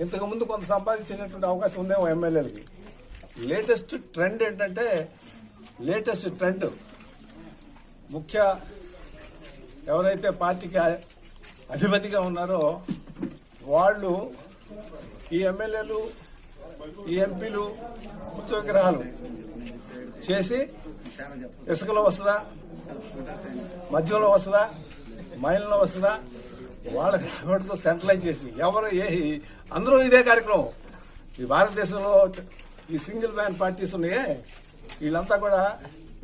ఇంతకుముందు కొంత సంపాదించేటటువంటి అవకాశం ఉందేమో ఎమ్మెల్యేలకి. లేటెస్ట్ ట్రెండ్ ఏంటంటే లేటెస్ట్ ట్రెండ్ ముఖ్య ఎవరైతే పార్టీకి అధిపతిగా ఉన్నారో వాళ్ళు ఈ ఎమ్మెల్యేలు ఈ ఎంపీలు ఉద్యోగ్రహాలు చేసి ఇసుకలో వస్తుందా మధ్యలో వస్తుందా మైల్లో వస్తుందా వాళ్ళకి ఎవరితో సెంట్రలైజ్ చేసి ఎవరు ఏ అందరూ ఇదే కార్యక్రమం. ఈ భారతదేశంలో ఈ సింగిల్ మ్యాన్ పార్టీస్ ఉన్నాయే. వీళ్ళంతా కూడా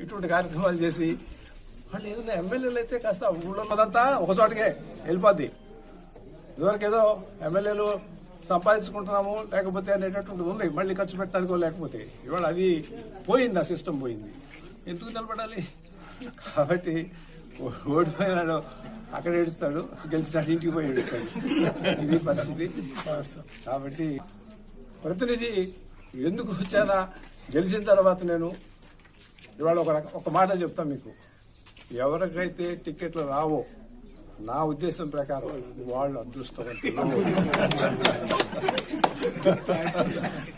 ఇటువంటి కార్యక్రమాలు చేసి వాళ్ళు ఏదైనా ఎమ్మెల్యేలు అయితే కాస్త ఊళ్ళో ఉన్నదంతా ఒక చోటకే వెళ్ళిపోద్ది. ఇదివరకు ఏదో ఎమ్మెల్యేలు సంపాదించుకుంటున్నాము లేకపోతే అనేటటువంటిది ఉంది మళ్ళీ ఖర్చు పెట్టడానికో లేకపోతే. ఇవాళ అది పోయింది ఆ సిస్టమ్ పోయింది. ఎందుకు నిలబడాలి? కాబట్టి ఓడిపోయినాడు అక్కడ ఏడుస్తాడు గెలిచినాడు ఇంటికి పోయి ఏడుస్తాడు. ఇది పరిస్థితి. కాబట్టి ప్రతినిధి ఎందుకు వచ్చానా గెలిచిన తర్వాత నేను ఇవాళ ఒక ఒక మాట చెప్తాను మీకు. ఎవరికైతే టికెట్లు రావో నా ఉద్దేశం ప్రకారం వాళ్ళు అదృష్టవంతులు.